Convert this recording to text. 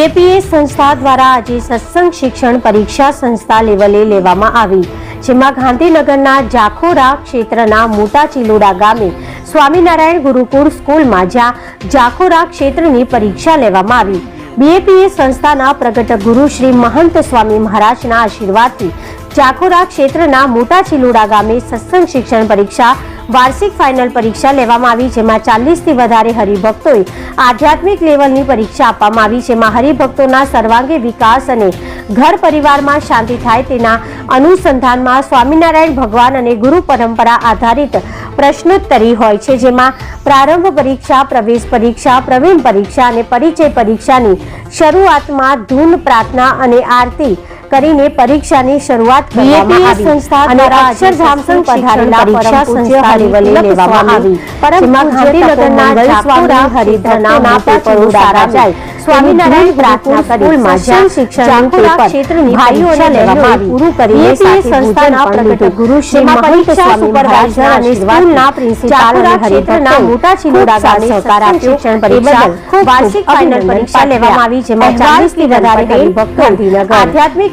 સંસ્થા દ્વારા આજે સત્સંગ શિક્ષણ પરીક્ષા સંસ્થા લેવલે લેવામાં આવી, જેમાં ગાંધીનગરના જાખોરા ક્ષેત્રના મોટા ચિલોડા ગામે સ્વામિનારાયણ ગુરુકુળ સ્કૂલમાં જ્યાં જાખોરા ક્ષેત્રની પરીક્ષા લેવામાં આવી. બીએપીએસ સંસ્થાના પ્રગટ ગુરુ શ્રી મહંત સ્વામી મહારાજના આશીર્વાદથી જાખોરા ક્ષેત્રના મોટા ચિલોડા ગામે સત્સંગ શિક્ષણ પરીક્ષા વાર્ષિક ફાઇનલ પરીક્ષા લેવામાં આવી, જેમાં ચાલીસથી વધારે હરિભક્તોએ આધ્યાત્મિક લેવલની પરીક્ષા આપવામાં આવી, જેમાં હરિભક્તોના સર્વાંગી વિકાસ અને ઘર પરિવારમાં શાંતિ થાય તેના અનુસંધાનમાં સ્વામિનારાયણ ભગવાન અને ગુરુ પરંપરા આધારિત પ્રશ્નોત્તરી હોય છે, જેમાં પ્રારંભ પરીક્ષા, પ્રવેશ પરીક્ષા, પ્રવીણ પરીક્ષા અને પરિચય પરીક્ષાની શરૂઆતમાં ધૂન પ્રાર્થના અને આરતી કરીને પરીક્ષાની શરૂઆત કરવામાં આવી. સંસ્થા દ્વારા અક્ષરધામથી પધારેલા પરીક્ષા સંસ્થા લેવલે લેવામાં આવી. જેમાં ગાંધીનગરના જાખોરા હરિધરના પેપરો સારા જાય. સ્વામિનારાયણ પ્રાર્થના કરી. જ્યાં શિક્ષણ ક્ષેત્રની ભાઈઓને લેવામાં આવી પૂરું કરીને સંસ્થાના પ્રગટ ગુરુ શ્રી મહંત સ્વામી અને સ્કૂલના પ્રિન્સિપાલ અને મોટા ચિલોડા ગામે સહકાર આપ્યો. શિક્ષણ પરીક્ષા વાર્ષિક ફાઇનલ પરીક્ષા લેવામાં આવી જેમાં ચાલીસ વધારે હરિભક્તો આધ્યાત્મિક